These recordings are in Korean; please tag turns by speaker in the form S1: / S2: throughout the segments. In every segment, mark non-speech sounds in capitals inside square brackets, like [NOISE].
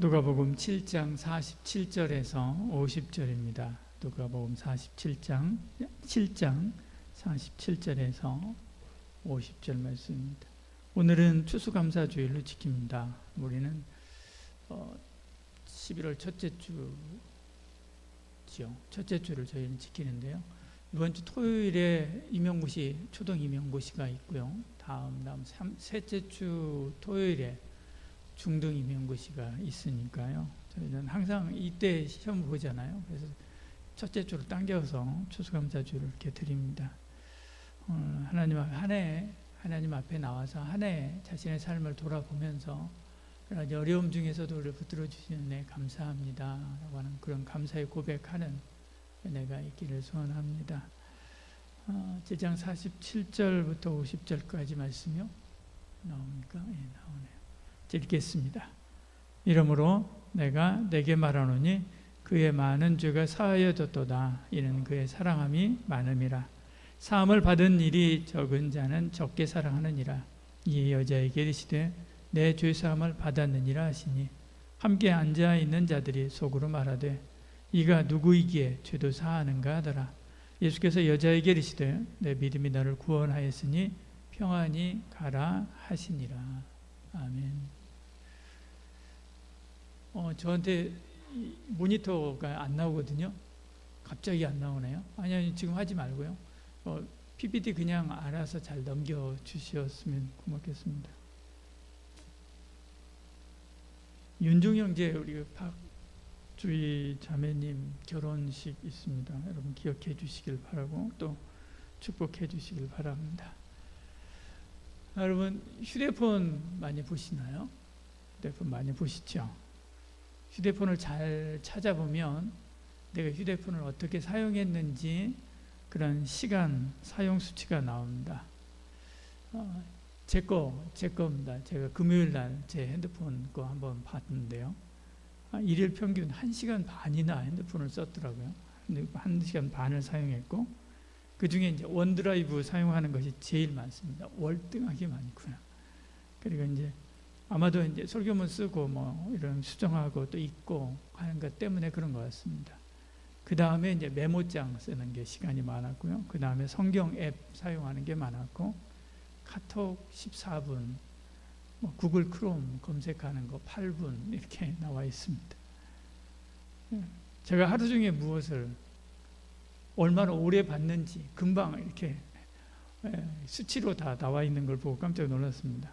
S1: 누가복음 7장 47절에서 50절입니다. 누가복음 47장 7장 47절에서 50절 말씀입니다. 오늘은 추수감사주일로 지킵니다. 우리는 어, 11월 첫째 주지요. 첫째 주를 저희는 지키는데요. 이번 주 토요일에 임용고시 초등 임용고시가 있고요. 다음 다음 삼, 셋째 주 토요일에 중등 임용고시가 있으니까요. 저희는 항상 이때 시험 보잖아요. 그래서 첫째 주를 당겨서 추수감사주를 이렇게 드립니다. 어, 하나님 한해 하나님 앞에 나와서 한 해 자신의 삶을 돌아보면서 어려움 중에서도 우리를 붙들어 주시는 내 감사합니다라고 하는 그런 감사의 고백하는 은혜가 있기를 소원합니다. 어, 7장 47절부터 50절까지 말씀이요 나옵니까? 예, 나오네요. 읽겠습니다. 이러므로 내가 내게 말하노니 그의 많은 죄가 사하여졌도다. 이는 그의 사랑함이 많음이라. 사함을 받은 일이 적은 자는 적게 사랑하느니라. 이 여자에게 이르시되 내 죄사함을 받았느니라 하시니 함께 앉아 있는 자들이 속으로 말하되 이가 누구이기에 죄도 사하는가 하더라. 예수께서 여자에게 이르시되 내 믿음이 너를 구원하였으니 평안히 가라 하시니라. 아멘. 어, 저한테 모니터가 안 나오거든요. 갑자기 안 나오네요. 아니, 아니, 지금 하지 말고요. 어, PPT 그냥 알아서 잘 넘겨 주셨으면 고맙겠습니다. 윤중 형제 우리 박주희 자매님 결혼식 있습니다. 여러분 기억해 주시길 바라고 또 축복해 주시길 바랍니다. 여러분 휴대폰 많이 보시나요? 휴대폰 많이 보시죠? 휴대폰을 잘 찾아보면 내가 휴대폰을 어떻게 사용했는지 그런 시간 사용 수치가 나옵니다. 어, 제 거, 제 겁니다. 제가 금요일 날 제 핸드폰 거 한번 봤는데요. 아, 일일 평균 1시간 반이나 핸드폰을 썼더라고요. 한 시간 반을 사용했고, 그 중에 이제 원드라이브 사용하는 것이 제일 많습니다. 월등하게 많구나. 그리고 이제 아마도 이제 설교문 쓰고 뭐 이런 수정하고 또 읽고 하는 것 때문에 그런 것 같습니다. 그 다음에 이제 메모장 쓰는 게 시간이 많았고요. 그 다음에 성경 앱 사용하는 게 많았고, 카톡 14분, 뭐 구글 크롬 검색하는 거 8분 이렇게 [LAUGHS] 나와 있습니다. 예. 제가 하루 중에 무엇을 얼마나 오래 봤는지 금방 이렇게 예, 수치로 다 나와 있는 걸 보고 깜짝 놀랐습니다.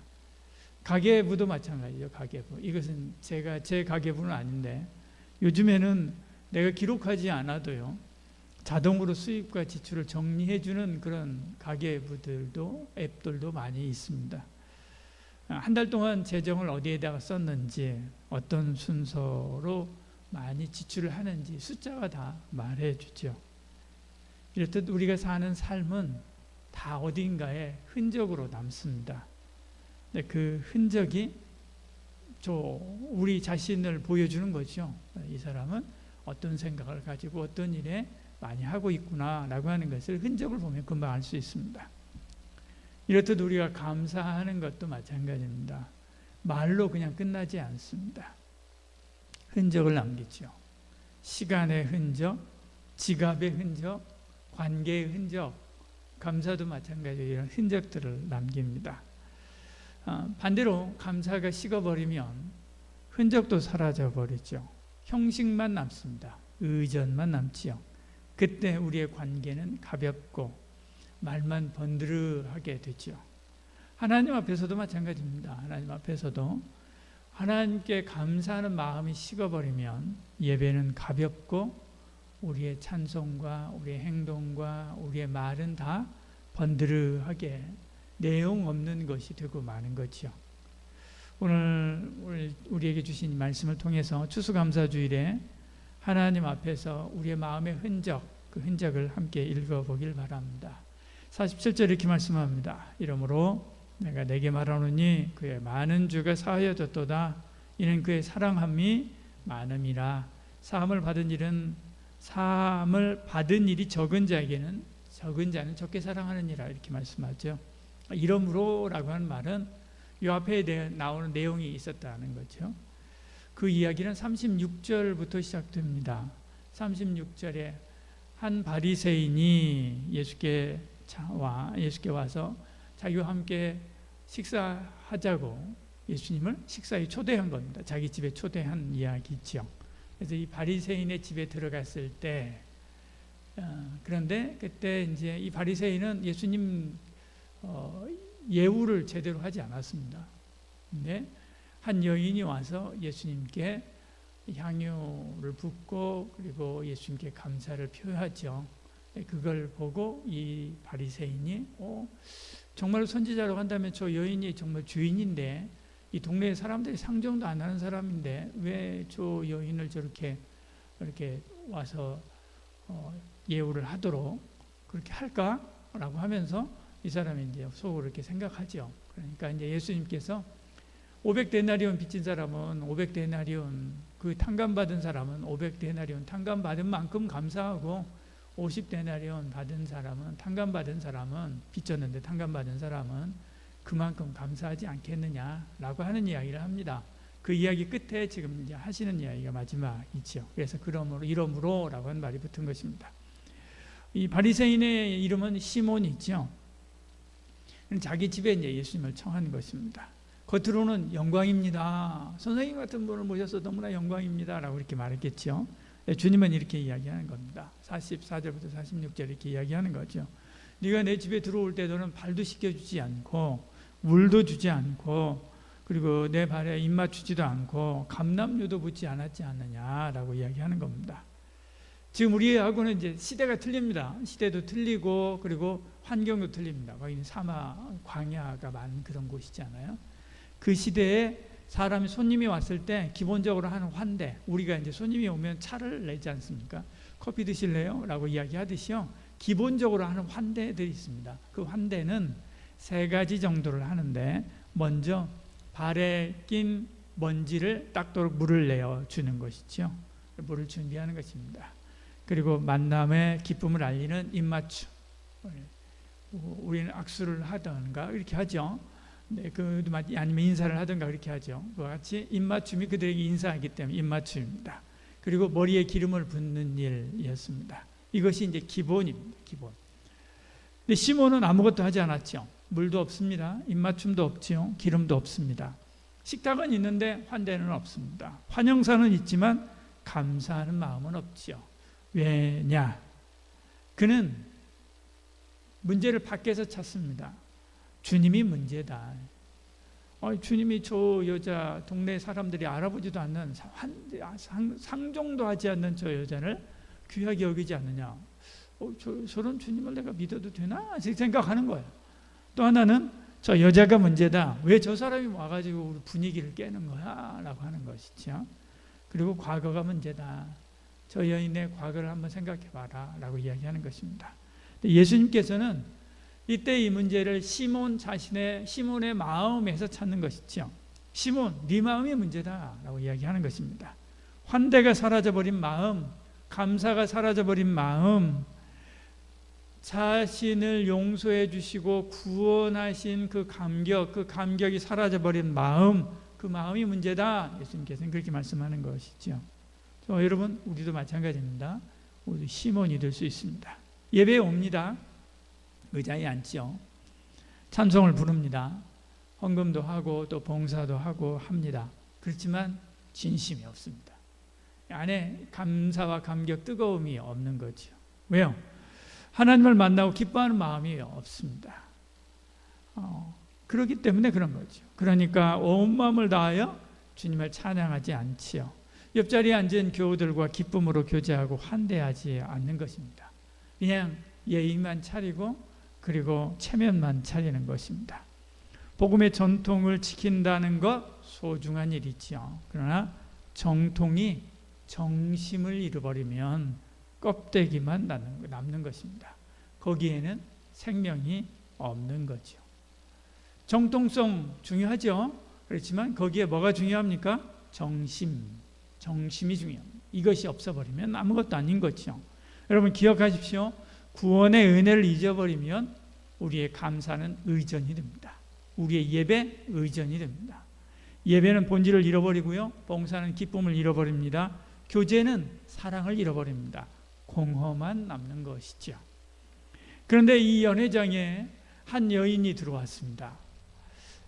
S1: 가계부도 마찬가지죠. 가계부. 이것은 제가 제 가계부는 아닌데 요즘에는 내가 기록하지 않아도요. 자동으로 수입과 지출을 정리해 주는 그런 가계부들도 앱들도 많이 있습니다. 한 달 동안 재정을 어디에다가 썼는지 어떤 순서로 많이 지출을 하는지 숫자가 다 말해 주죠. 이렇듯 우리가 사는 삶은 다 어딘가에 흔적으로 남습니다. 네, 그 흔적이 저 우리 자신을 보여주는 거죠. 이 사람은 어떤 생각을 가지고 어떤 일에 많이 하고 있구나라고 하는 것을 흔적을 보면 금방 알 수 있습니다. 이렇듯 우리가 감사하는 것도 마찬가지입니다. 말로 그냥 끝나지 않습니다. 흔적을 남기죠. 시간의 흔적, 지갑의 흔적, 관계의 흔적, 감사도 마찬가지로 이런 흔적들을 남깁니다. 어, 반대로 감사가 식어버리면 흔적도 사라져 버리죠. 형식만 남습니다. 의전만 남지요. 그때 우리의 관계는 가볍고 말만 번드르하게 되죠. 하나님 앞에서도 마찬가지입니다. 하나님 앞에서도 하나님께 감사하는 마음이 식어버리면 예배는 가볍고 우리의 찬송과 우리의 행동과 우리의 말은 다 번드르하게 내용 없는 것이 되고 마는 거지요. 오늘 우리에게 주신 말씀을 통해서 추수감사주일에 하나님 앞에서 우리의 마음의 흔적, 그 흔적을 함께 읽어보길 바랍니다. 47절 이렇게 말씀합니다. 이러므로 내가 내게 말하노니 그의 많은 주가 사하여졌도다. 이는 그의 사랑함이 많음이라. 사함을 받은 일은 사함을 받은 일이 적은 자에게는 적은 자는 적게 사랑하느니라 이렇게 말씀하죠. 이러므로라고 하는 말은 이 앞에 나오는 내용이 있었다는 거죠. 그 이야기는 36절부터 시작됩니다. 36절에 한 바리새인이 예수께 와 예수께 와서 자기와 함께 식사하자고 예수님을 식사에 초대한 겁니다. 자기 집에 초대한 이야기죠. 그래서 이 바리새인의 집에 들어갔을 때 어, 그런데 그때 이제 이 바리새인은 예수님 어, 예우를 제대로 하지 않았습니다. 근데 한 여인이 와서 예수님께 향유를 붓고 그리고 예수님께 감사를 표하죠. 네, 그걸 보고 이 바리새인이 어, 정말 선지자라고 한다면 저 여인이 정말 주인인데 이 동네 사람들이 상정도 안 하는 사람인데 왜 저 여인을 저렇게 이렇게 와서 어, 예우를 하도록 그렇게 할까라고 하면서 이 사람이 이제 속으로 이렇게 생각하죠. 그러니까 이제 예수님께서 500데나리온 빚진 사람은 500데나리온 그 탕감 받은 사람은 500데나리온 탕감 받은 만큼 감사하고 50데나리온 받은 사람은 탕감 받은 사람은 빚졌는데 탕감 받은 사람은 그만큼 감사하지 않겠느냐라고 하는 이야기를 합니다. 그 이야기 끝에 지금 이제 하시는 이야기가 마지막이죠. 그래서 그러므로 이러므로라고 하는 말이 붙은 것입니다. 이 바리새인의 이름은 시몬이죠. 자기 집에 이제 예수님을 청한 것입니다. 겉으로는 영광입니다. 선생님 같은 분을 모셔서 너무나 영광입니다 라고 이렇게 말했겠죠. 네, 주님은 이렇게 이야기하는 겁니다. 44절부터 46절 이렇게 이야기하는 거죠. 네가 내 집에 들어올 때 너는 발도 씻겨주지 않고 물도 주지 않고 그리고 내 발에 입 맞추지도 않고 감남류도 붙지 않았지 않느냐라고 이야기하는 겁니다. 지금 우리하고는 이제 시대가 틀립니다. 시대도 틀리고 그리고 환경도 틀립니다. 거기는 사마 광야가 많은 그런 곳이잖아요. 그 시대에 사람이 손님이 왔을 때 기본적으로 하는 환대 우리가 이제 손님이 오면 차를 내지 않습니까? 커피 드실래요? 라고 이야기하듯이요. 기본적으로 하는 환대들이 있습니다. 그 환대는 세 가지 정도를 하는데 먼저 발에 낀 먼지를 닦도록 물을 내어 주는 것이죠. 물을 준비하는 것입니다. 그리고 만남의 기쁨을 알리는 입맞춤. 우리는 악수를 하던가 이렇게 하죠. 네, 그 아니면 인사를 하든가 그렇게 하죠. 그와 같이 입맞춤이 그들에게 인사하기 때문에 입맞춤입니다. 그리고 머리에 기름을 붓는 일이었습니다. 이것이 이제 기본입니다. 기본. 근데 시몬은 아무것도 하지 않았죠. 물도 없습니다. 입맞춤도 없지요. 기름도 없습니다. 식탁은 있는데 환대는 없습니다. 환영사는 있지만 감사하는 마음은 없지요. 왜냐? 그는 문제를 밖에서 찾습니다. 주님이 문제다. 어, 주님이 저 여자 동네 사람들이 알아보지도 않는 상, 상종도 하지 않는 저 여자를 귀하게 여기지 않느냐. 어, 저, 저런 주님을 내가 믿어도 되나? 생각하는 거예요. 또 하나는 저 여자가 문제다. 왜 저 사람이 와가지고 우리 분위기를 깨는 거야? 라고 하는 것이죠. 그리고 과거가 문제다. 저 여인의 과거를 한번 생각해 봐라. 라고 이야기하는 것입니다. 예수님께서는 이때 이 문제를 시몬 자신의 시몬의 마음에서 찾는 것이죠. 시몬, 네 마음이 문제다라고 이야기하는 것입니다. 환대가 사라져 버린 마음, 감사가 사라져 버린 마음, 자신을 용서해 주시고 구원하신 그 감격, 그 감격이 사라져 버린 마음, 그 마음이 문제다. 예수님께서는 그렇게 말씀하는 것이죠. 여러분, 우리도 마찬가지입니다. 우리 시몬이 될 수 있습니다. 예배에 옵니다. 의자에 앉죠. 찬송을 부릅니다. 헌금도 하고 또 봉사도 하고 합니다. 그렇지만 진심이 없습니다. 안에 감사와 감격, 뜨거움이 없는 거죠. 왜요? 하나님을 만나고 기뻐하는 마음이 없습니다. 어, 그렇기 때문에 그런 거죠. 그러니까 온 마음을 다하여 주님을 찬양하지 않지요. 옆자리에 앉은 교우들과 기쁨으로 교제하고 환대하지 않는 것입니다. 그냥 예의만 차리고 그리고 체면만 차리는 것입니다. 복음의 전통을 지킨다는 것 소중한 일이지요. 그러나 정통이 정심을 잃어버리면 껍데기만 남는 것입니다. 거기에는 생명이 없는 거죠. 정통성 중요하죠. 그렇지만 거기에 뭐가 중요합니까? 정심, 정심이 중요합니다. 이것이 없어버리면 아무것도 아닌 거죠. 여러분 기억하십시오. 구원의 은혜를 잊어버리면 우리의 감사는 의전이 됩니다. 우리의 예배 의전이 됩니다. 예배는 본질을 잃어버리고요. 봉사는 기쁨을 잃어버립니다. 교제는 사랑을 잃어버립니다. 공허만 남는 것이죠. 그런데 이 연회장에 한 여인이 들어왔습니다.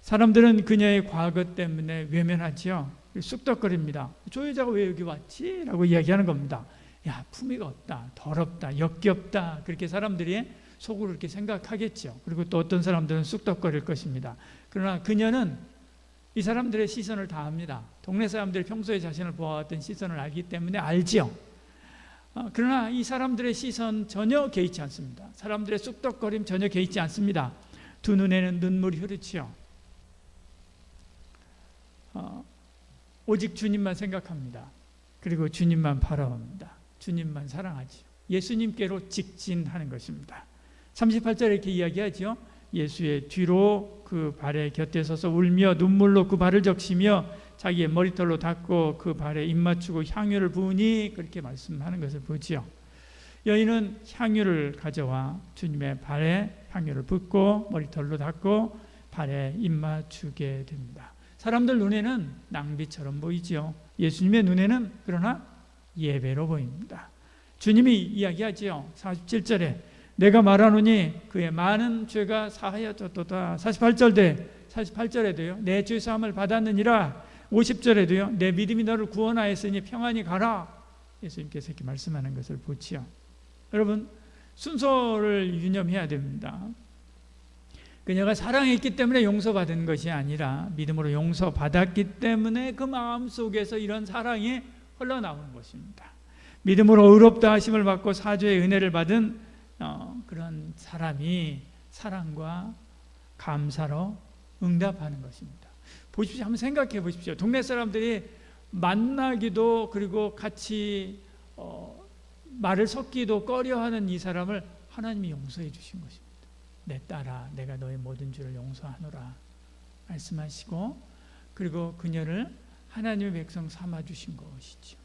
S1: 사람들은 그녀의 과거 때문에 외면하지요. 쑥덕거립니다. 저 여자가 왜 여기 왔지? 라고 이야기하는 겁니다. 야, 품위가 없다, 더럽다, 역겹다. 그렇게 사람들이 속으로 그렇게 생각하겠죠. 그리고 또 어떤 사람들은 쑥덕거릴 것입니다. 그러나 그녀는 이 사람들의 시선을 다 압니다. 동네 사람들이 평소에 자신을 보아왔던 시선을 알기 때문에 알지요. 어, 그러나 이 사람들의 시선 전혀 개의치 않습니다. 사람들의 쑥덕거림 전혀 개의치 않습니다. 두 눈에는 눈물이 흐르지요. 어, 오직 주님만 생각합니다. 그리고 주님만 바라봅니다. 주님만 사랑하지요. 예수님께로 직진하는 것입니다. 38절에 이렇게 이야기하죠. 예수의 뒤로 그 발의 곁에 서서 울며 눈물로 그 발을 적시며 자기의 머리털로 닦고 그 발에 입 맞추고 향유를 부으니 그렇게 말씀하는 것을 보지요. 여인은 향유를 가져와 주님의 발에 향유를 붓고 머리털로 닦고 발에 입 맞추게 됩니다. 사람들 눈에는 낭비처럼 보이지요. 예수님의 눈에는 그러나 예배로 보입니다. 주님이 이야기하지요. 47절에 내가 말하노니 그의 많은 죄가 사하였도다. 48절에 48절에도요. 내 죄 사함을 받았느니라. 50절에도요. 내 믿음이 너를 구원하였으니 평안히 가라. 예수님께서 이렇게 말씀하는 것을 보지요. 여러분 순서를 유념해야 됩니다. 그녀가 사랑했기 때문에 용서받은 것이 아니라 믿음으로 용서받았기 때문에 그 마음 속에서 이런 사랑이 흘러나오는 것입니다. 믿음으로 의롭다 하심을 받고 사죄의 은혜를 받은 어, 그런 사람이 사랑과 감사로 응답하는 것입니다. 보십시오. 한번 생각해 보십시오. 동네 사람들이 만나기도 그리고 같이 어, 말을 섞기도 꺼려하는 이 사람을 하나님이 용서해 주신 것입니다. 내 딸아, 내가 너의 모든 죄를 용서하노라 말씀하시고 그리고 그녀를 하나님의 백성 삼아 주신 것이죠.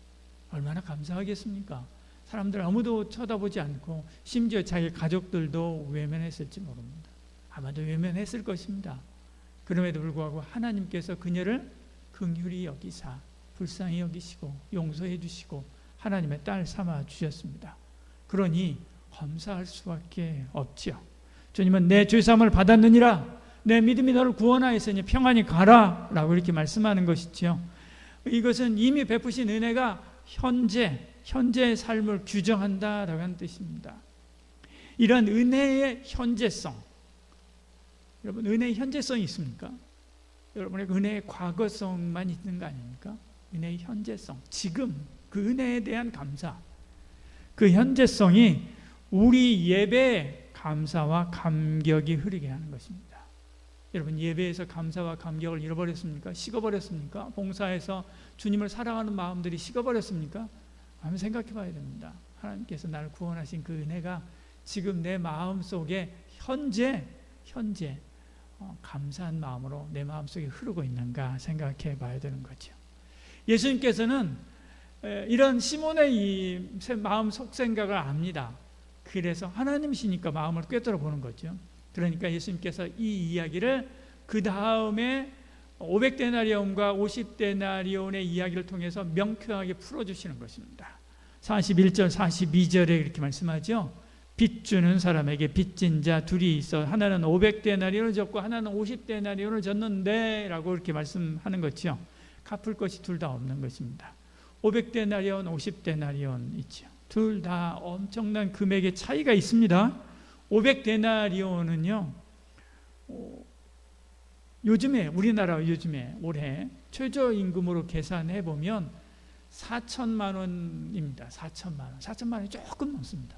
S1: 얼마나 감사하겠습니까? 사람들 아무도 쳐다보지 않고 심지어 자기 가족들도 외면했을지 모릅니다. 아마도 외면했을 것입니다. 그럼에도 불구하고 하나님께서 그녀를 긍휼히 여기사 불쌍히 여기시고 용서해 주시고 하나님의 딸 삼아 주셨습니다. 그러니 감사할 수밖에 없지요. 주님은 내 죄사함을 받았느니라 내 믿음이 너를 구원하였으니 평안히 가라 라고 이렇게 말씀하는 것이지요. 이것은 이미 베푸신 은혜가 현재 현재의 삶을 규정한다라고 하는 뜻입니다. 이런 은혜의 현재성. 여러분 은혜의 현재성이 있습니까? 여러분의 은혜의 과거성만 있는 거 아닙니까? 은혜의 현재성. 지금 그 은혜에 대한 감사. 그 현재성이 우리 예배 감사와 감격이 흐르게 하는 것입니다. 여러분 예배에서 감사와 감격을 잃어버렸습니까? 식어버렸습니까? 봉사에서 주님을 사랑하는 마음들이 식어버렸습니까? 한번 생각해 봐야 됩니다. 하나님께서 나를 구원하신 그 은혜가 지금 내 마음 속에 현재 현재 어, 감사한 마음으로 내 마음 속에 흐르고 있는가 생각해 봐야 되는 거죠. 예수님께서는 이런 시몬의 이 마음 속 생각을 압니다. 그래서 하나님이시니까 마음을 꿰뚫어 보는 거죠. 그러니까 예수님께서 이 이야기를 그 다음에 500데나리온과 50데나리온의 이야기를 통해서 명쾌하게 풀어주시는 것입니다. 41절, 42절에 이렇게 말씀하죠. 빚 주는 사람에게 빚진 자 둘이 있어 하나는 500데나리온을 졌고 하나는 50데나리온을 졌는데 라고 이렇게 말씀하는 거죠. 갚을 것이 둘 다 없는 것입니다. 500데나리온, 50데나리온 있죠. 둘 다 엄청난 금액의 차이가 있습니다. 500데나리온은요. 어, 요즘에 우리나라 요즘에 올해 최저 임금으로 계산해 보면 4천만 원입니다. 4천만 원. 4천만 원이 조금 넘습니다.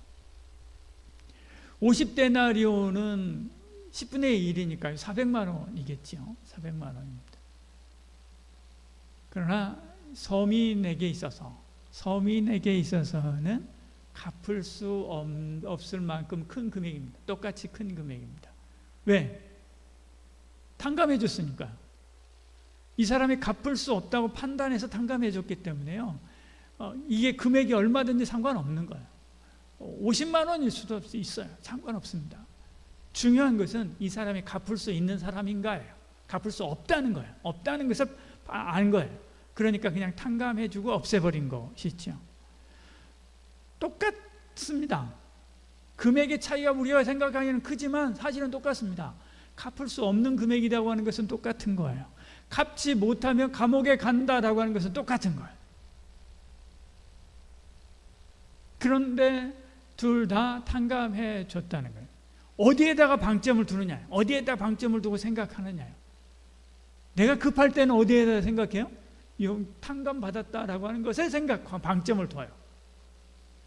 S1: 50데나리온은 10분의 1이니까요. 400만 원이겠죠. 400만 원입니다. 그러나 서민에게 있어서 서민에게 있어서는 갚을 수 없을 만큼 큰 금액입니다. 똑같이 큰 금액입니다. 왜? 탕감해 줬으니까. 이 사람이 갚을 수 없다고 판단해서 탕감해 줬기 때문에요. 어, 이게 금액이 얼마든지 상관없는 거예요. 50만 원일 수도 있어요. 상관없습니다. 중요한 것은 이 사람이 갚을 수 있는 사람인가예요. 갚을 수 없다는 거예요. 없다는 것을 안 거예요. 그러니까 그냥 탕감해주고 없애버린 것이죠. 똑같습니다. 금액의 차이가 우리가 생각하기에는 크지만 사실은 똑같습니다. 갚을 수 없는 금액이라고 하는 것은 똑같은 거예요. 갚지 못하면 감옥에 간다라고 하는 것은 똑같은 거예요. 그런데 둘 다 탕감해 줬다는 거예요. 어디에다가 방점을 두느냐, 어디에다 방점을 두고 생각하느냐요. 내가 급할 때는 어디에다 생각해요? 탕감 받았다라고 하는 것에 생각, 방점을 둬요.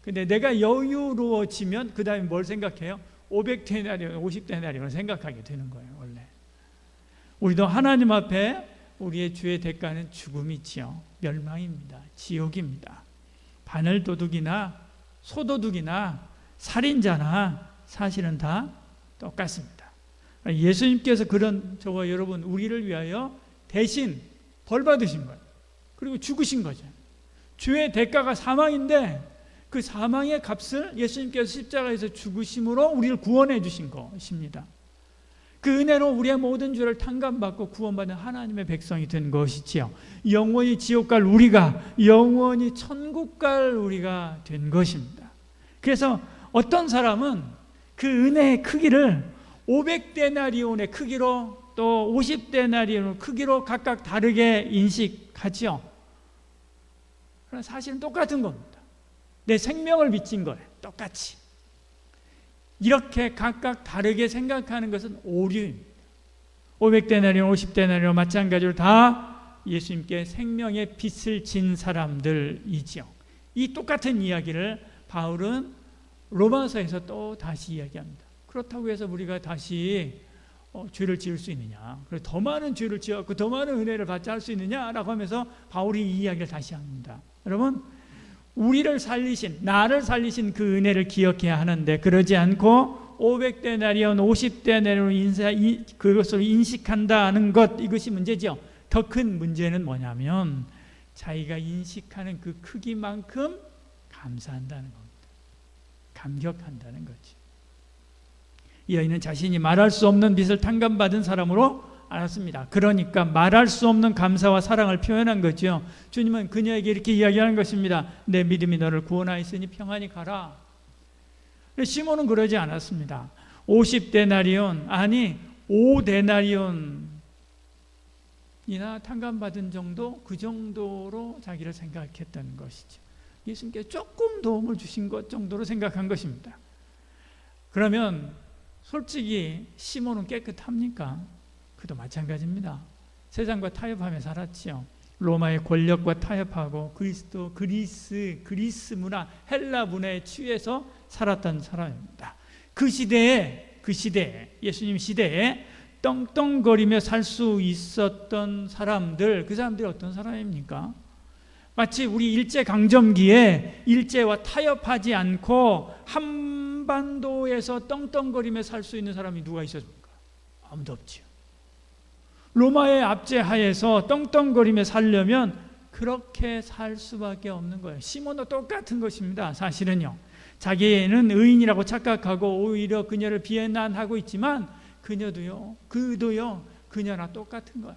S1: 근데 내가 여유로워지면 그 다음에 뭘 생각해요? 500데나리온, 50데나리온을 생각하게 되는 거예요, 원래. 우리도 하나님 앞에 우리의 주의 대가는 죽음이지요. 멸망입니다. 지옥입니다. 바늘 도둑이나 소도둑이나 살인자나 사실은 다 똑같습니다. 예수님께서 그런 저와 여러분 우리를 위하여 대신 벌 받으신 거예요. 그리고 죽으신 거죠. 주의 대가가 사망인데 그 사망의 값을 예수님께서 십자가에서 죽으심으로 우리를 구원해 주신 것입니다. 그 은혜로 우리의 모든 죄를 탕감받고 구원받는 하나님의 백성이 된 것이지요. 영원히 지옥 갈 우리가 영원히 천국 갈 우리가 된 것입니다. 그래서 어떤 사람은 그 은혜의 크기를 500데나리온의 크기로 또 50데나리온의 크기로 각각 다르게 인식하지요. 그러나 사실은 똑같은 겁니다. 내 생명을 비친 거예요. 똑같이. 이렇게 각각 다르게 생각하는 것은 오류입니다. 500데나리온, 50데나리온 마찬가지로 다 예수님께 생명의 빛을 진 사람들이지요. 이 똑같은 이야기를 바울은 로마서에서 또 다시 이야기합니다. 그렇다고 해서 우리가 다시 어, 죄를 지을 수 있느냐? 더 많은 죄를 지었고 더 많은 은혜를 받지 할수 있느냐라고 하면서 바울이 이 이야기를 다시 합니다. 여러분 우리를 살리신 나를 살리신 그 은혜를 기억해야 하는데 그러지 않고 500데나리온 50데나리온 인사 그것을 인식한다는 것 이것이 문제죠. 더 큰 문제는 뭐냐면 자기가 인식하는 그 크기만큼 감사한다는 겁니다. 감격한다는 거지. 이 여인은 자신이 말할 수 없는 빚을 탕감받은 사람으로 알았습니다. 그러니까 말할 수 없는 감사와 사랑을 표현한 거죠. 주님은 그녀에게 이렇게 이야기하는 것입니다. 내 믿음이 너를 구원하였으니 평안히 가라. 시몬은 그러지 않았습니다. 50데나리온 아니 5데나리온이나 탕감받은 정도 그 정도로 자기를 생각했던 것이죠. 예수님께 조금 도움을 주신 것 정도로 생각한 것입니다. 그러면 솔직히 시몬은 깨끗합니까? 그도 마찬가지입니다. 세상과 타협하며 살았지요. 로마의 권력과 타협하고 그리스도 그리스 그리스 문화 헬라 문화에 취해서 살았던 사람입니다. 그 시대에 그 시대에 예수님 시대에 떵떵거리며 살 수 있었던 사람들 그 사람들이 어떤 사람입니까? 마치 우리 일제 강점기에 일제와 타협하지 않고 한반도에서 떵떵거리며 살 수 있는 사람이 누가 있었습니까? 아무도 없지요. 로마의 압제하에서 떵떵거리며 살려면 그렇게 살 수밖에 없는 거예요. 시몬도 똑같은 것입니다. 사실은요. 자기는 의인이라고 착각하고 오히려 그녀를 비난하고 있지만 그녀도요, 그도요, 그녀나 똑같은 거예요.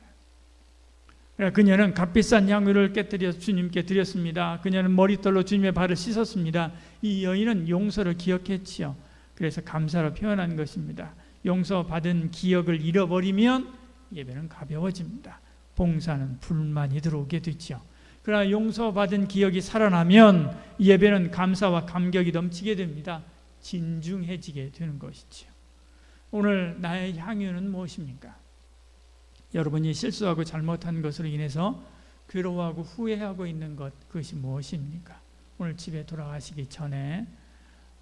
S1: 그녀는 값비싼 향유를 깨뜨려 주님께 드렸습니다. 그녀는 머리털로 주님의 발을 씻었습니다. 이 여인은 용서를 기억했지요. 그래서 감사로 표현한 것입니다. 용서받은 기억을 잃어버리면 예배는 가벼워집니다. 봉사는 불만이 들어오게 되죠. 그러나 용서받은 기억이 살아나면 예배는 감사와 감격이 넘치게 됩니다. 진중해지게 되는 것이죠. 오늘 나의 향유는 무엇입니까? 여러분이 실수하고 잘못한 것으로 인해서 괴로워하고 후회하고 있는 것 그것이 무엇입니까? 오늘 집에 돌아가시기 전에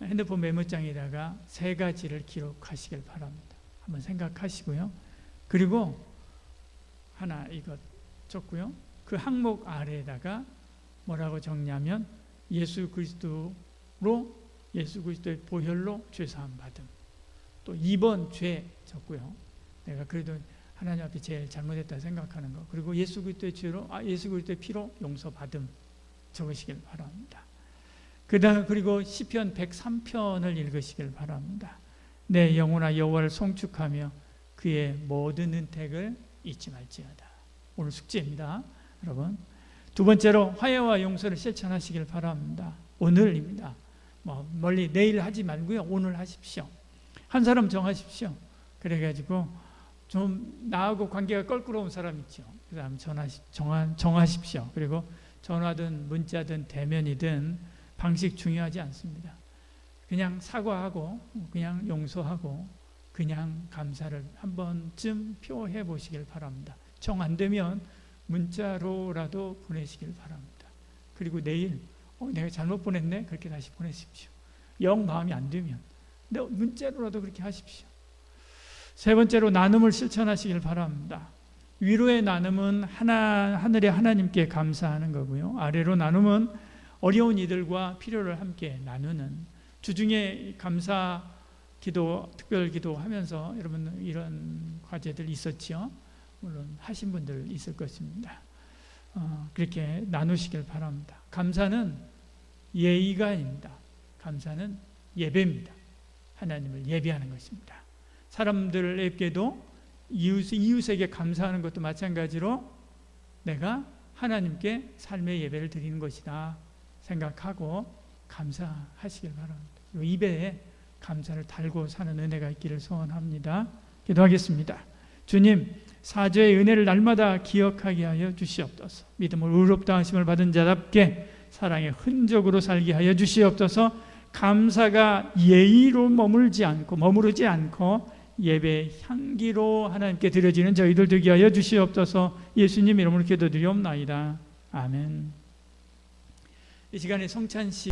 S1: 핸드폰 메모장에다가 세 가지를 기록하시길 바랍니다. 한번 생각하시고요. 그리고 하나 이것 적고요. 그 항목 아래에다가 뭐라고 적냐면 예수 그리스도로 예수 그리스도의 보혈로 죄 사함 받음. 또 2번 죄 적고요. 내가 그래도 하나님 앞에 제일 잘못했다 생각하는 거. 그리고 예수 그리스도의 죄로 아 예수 그리스도의 피로 용서 받음 적으시길 바랍니다. 그다음 그리고 시편 103편을 읽으시길 바랍니다. 내 영혼아 여호와를 송축하며 그의 모든 은택을 잊지 말지어다. 오늘 숙제입니다. 여러분. 두 번째로 화해와 용서를 실천하시길 바랍니다. 오늘입니다. 뭐 멀리 내일 하지 말고요. 오늘 하십시오. 한 사람 정하십시오. 그래가지고 좀 나하고 관계가 껄끄러운 사람 있죠. 그 사람 전화 정하, 정하십시오. 그리고 전화든 문자든 대면이든 방식 중요하지 않습니다. 그냥 사과하고 그냥 용서하고 그냥 감사를 한 번쯤 표해 보시길 바랍니다. 정 안 되면 문자로라도 보내시길 바랍니다. 그리고 내일 어, 내가 잘못 보냈네 그렇게 다시 보내십시오. 영 마음이 안 되면 문자로라도 그렇게 하십시오. 세 번째로 나눔을 실천하시길 바랍니다. 위로의 나눔은 하나 하늘의 하나님께 감사하는 거고요. 아래로 나눔은 어려운 이들과 필요를 함께 나누는 주중에 감사 기도 특별 기도하면서 여러분 이런 과제들 있었죠. 물론 하신 분들 있을 것입니다. 어, 그렇게 나누시길 바랍니다. 감사는 예의가 아닙니다. 감사는 예배입니다. 하나님을 예배하는 것입니다. 사람들에게도 이웃, 이웃에게 감사하는 것도 마찬가지로 내가 하나님께 삶의 예배를 드리는 것이다 생각하고 감사하시길 바랍니다. 입에 감사를 달고 사는 은혜가 있기를 소원합니다. 기도하겠습니다. 주님, 사죄의 은혜를 날마다 기억하게 하여 주시옵소서. 믿음을 의롭다 하심을 받은 자답게 사랑의 흔적으로 살게 하여 주시옵소서. 감사가 예의로 머물지 않고 머무르지 않고 예배 향기로 하나님께 드려지는 저희들 되게 하여 주시옵소서. 예수님 이름으로 기도드리옵나이다. 아멘. 이 시간에 성찬 씨